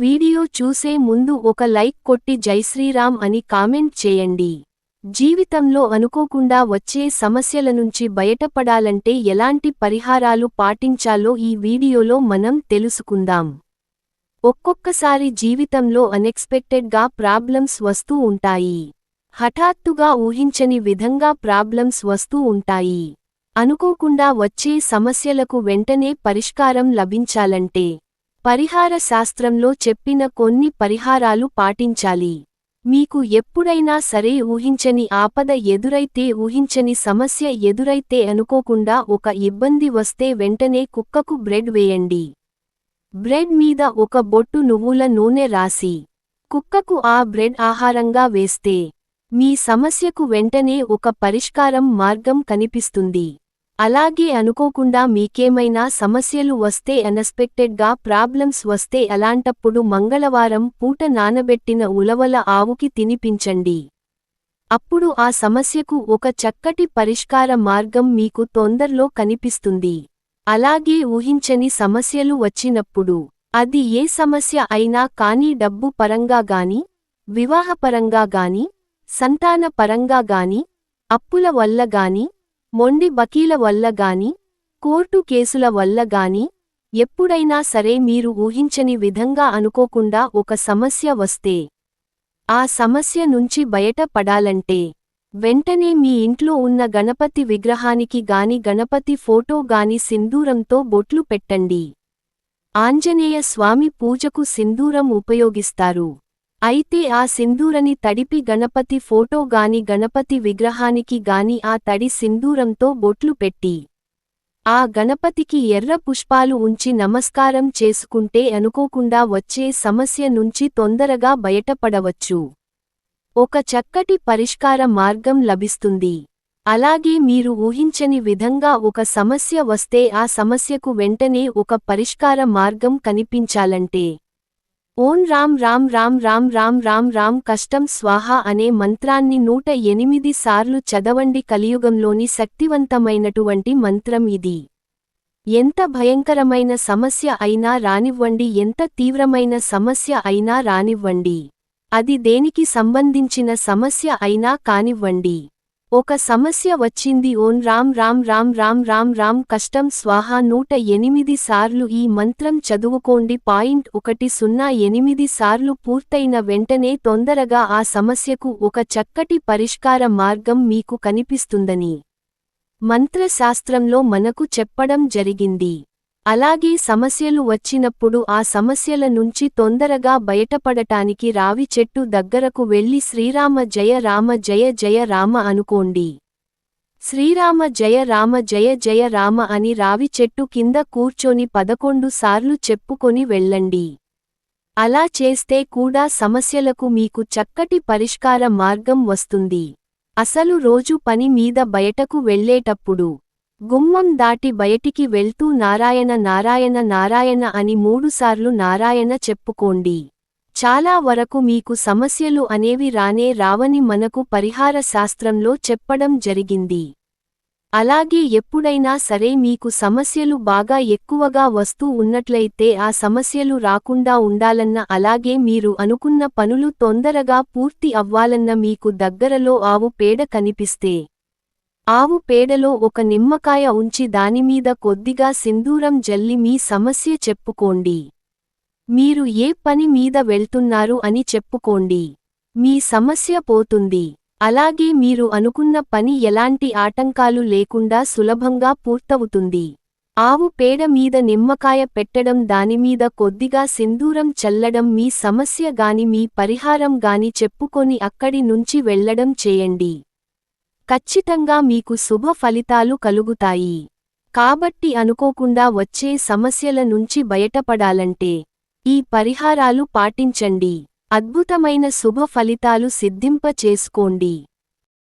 Video చూసే ముందు ఒక లైక్ కొట్టి జైశ్రీరామ్ అని కామెంట్ చేయండి. జీవితంలో అనుకోకుండా వచ్చే సమస్యల నుంచి బయటపడాలంటే ఎలాంటి పరిహారాలు పాటించాలో ఈ వీడియోలో మనం తెలుసుకుందాం. ఒక్కొక్కసారి జీవితంలో అన్ఎక్స్పెక్టెడ్గా ప్రాబ్లమ్స్ వస్తూ ఉంటాయి. హఠాత్తుగా ఊహించని విధంగా ప్రాబ్లమ్స్ వస్తూ ఉంటాయి. అనుకోకుండా వచ్చే సమస్యలకు వెంటనే పరిష్కారం లభించాలంటే పరిహార శాస్త్రంలో చెప్పిన కొన్ని పరిహారాలు పాటించాలి. మీకు ఎప్పుడైనా సరే ఊహించని ఆపద ఎదురైతే ఊహించని సమస్య ఎదురైతే అనుకోకుండా ఒక ఇబ్బంది వస్తే వెంటనే కుక్కకు బ్రెడ్ వేయండి. బ్రెడ్ మీద ఒక బొట్టు నువ్వుల నూనె రాసి కుక్కకు ఆ బ్రెడ్ ఆహారంగా వేస్తే మీ సమస్యకు వెంటనే ఒక పరిష్కారం మార్గం కనిపిస్తుంది. అలాగే అనుకోకుండా మీకేమైనా సమస్యలు వస్తే అన్ఎక్స్పెక్టెడ్గా ప్రాబ్లమ్స్ వస్తే అలాంటప్పుడు మంగళవారం పూట నానబెట్టిన ఉలవల ఆవుకి తినిపించండి. అప్పుడు ఆ సమస్యకు ఒక చక్కటి పరిష్కార మార్గం మీకు తొందరలో కనిపిస్తుంది. అలాగే ఊహించని సమస్యలు వచ్చినప్పుడు అది ఏ సమస్య అయినా కానీ డబ్బు పరంగా గాని వివాహపరంగా గాని సంతాన పరంగా గాని అప్పుల వల్ల గాని మొండి బకీల వల్ల గాని కోర్టు కేసుల వల్ల గాని ఎప్పుడైనా సరే మీరు ఊహించని విధంగా అనుకోకుండా ఒక సమస్య వస్తే ఆ సమస్య నుంచి బయట పడాలంటే వెంటనే మీ ఇంట్లో ఉన్న గణపతి విగ్రహానికి గాని గణపతి ఫోటో గాని సింధూరంతో బొట్లు పెట్టండి. ఆంజనేయ స్వామి పూజకు సింధూరం ఉపయోగిస్తారు. అయితే ఆ సింధూరని తడిపి గణపతి ఫోటో గాని గణపతి విగ్రహానికి గాని ఆ తడి సింధూరంతో బొట్లు పెట్టి ఆ గణపతికి ఎర్ర పుష్పాలు ఉంచి నమస్కారం చేసుకుంటే అనుకోకుండా వచ్చే సమస్య నుంచి తొందరగా బయటపడవచ్చు. ఒక చక్కటి పరిష్కార మార్గం లభిస్తుంది. అలాగే మీరు ఊహించని విధంగా ఒక సమస్య వస్తే ఆ సమస్యకు వెంటనే ఒక పరిష్కార మార్గం కనిపించాలంటే ఓం రామ్ రామ్ రామ్ రామ్ రామ్ రామ్ రామ్ కష్టం స్వాహ అనే మంత్రాన్ని నూట ఎనిమిది సార్లు చదవండి. కలియుగంలోని శక్తివంతమైనటువంటి మంత్రం ఇది. ఎంత భయంకరమైన సమస్య అయినా రానివ్వండి. ఎంత తీవ్రమైన సమస్య అయినా రానివ్వండి. అది దేనికి సంబంధించిన సమస్య అయినా కానివ్వండి. ఒక సమస్య వచ్చింది. ఓన్ రామ్ రామ్ రామ్ రామ్ రామ్ రామ్ కష్టం స్వాహా నూట ఎనిమిది సార్లు ఈ మంత్రం చదువుకోండి. పాయింట్ ఒకటి సున్నా ఎనిమిది సార్లు పూర్తయిన వెంటనే తొందరగా ఆ సమస్యకు ఒక చక్కటి పరిష్కార మార్గం మీకు కనిపిస్తుందని మంత్రశాస్త్రంలో మనకు చెప్పడం జరిగింది. అలాగే సమస్యలు వచ్చినప్పుడు ఆ సమస్యల నుంచి తొందరగా బయటపడటానికి రావి చెట్టు దగ్గరకు వెళ్ళి శ్రీరామ జయ రామ జయ జయ రామ అనుకోండి. శ్రీరామ జయ రామ జయ జయ రామ అని రావి చెట్టు కింద కూర్చొని పదకొండు సార్లు చెప్పుకొని వెళ్ళండి. అలా చేస్తే కూడా సమస్యలకు మీకు చక్కటి పరిష్కార మార్గం వస్తుంది. అసలు రోజు పని మీద బయటకు వెళ్ళేటప్పుడు గుమ్మం దాటి బయటికి వెళ్తూ నారాయణ నారాయణ నారాయణ అని మూడుసార్లు నారాయణ చెప్పుకోండి. చాలా వరకు మీకు సమస్యలు అనేవి రానే రావని మనకు పరిహార శాస్త్రంలో చెప్పడం జరిగింది. అలాగే ఎప్పుడైనా సరే మీకు సమస్యలు బాగా ఎక్కువగా వస్తూ ఉన్నట్లయితే ఆ సమస్యలు రాకుండా ఉండాలన్న అలాగే మీరు అనుకున్న పనులు తొందరగా పూర్తి అవ్వాలన్న మీకు దగ్గరలో ఆవు పేడ కనిపిస్తే ఆవు పేడలో ఒక నిమ్మకాయ ఉంచి దానిమీద కొద్దిగా సింధూరం జల్లి మీ సమస్య చెప్పుకోండి. మీరు ఏ పని మీద వెళ్తున్నారు అని చెప్పుకోండి. మీ సమస్య పోతుంది. అలాగే మీరు అనుకున్న పని ఎలాంటి ఆటంకాలు లేకుండా సులభంగా పూర్తవుతుంది. ఆవు పేడ మీద నిమ్మకాయ పెట్టడం దానిమీద కొద్దిగా సింధూరం చల్లడం మీ సమస్య గాని మీ పరిహారం గాని చెప్పుకొని అక్కడి నుంచి వెళ్ళడం చేయండి. ఖచ్చితంగా మీకు శుభ ఫలితాలు కలుగుతాయి. కాబట్టి అనుకోకుండా వచ్చే సమస్యల నుంచి బయటపడాలంటే ఈ పరిహారాలు పాటించండి. అద్భుతమైన శుభ ఫలితాలు సిద్ధింప చేసుకోండి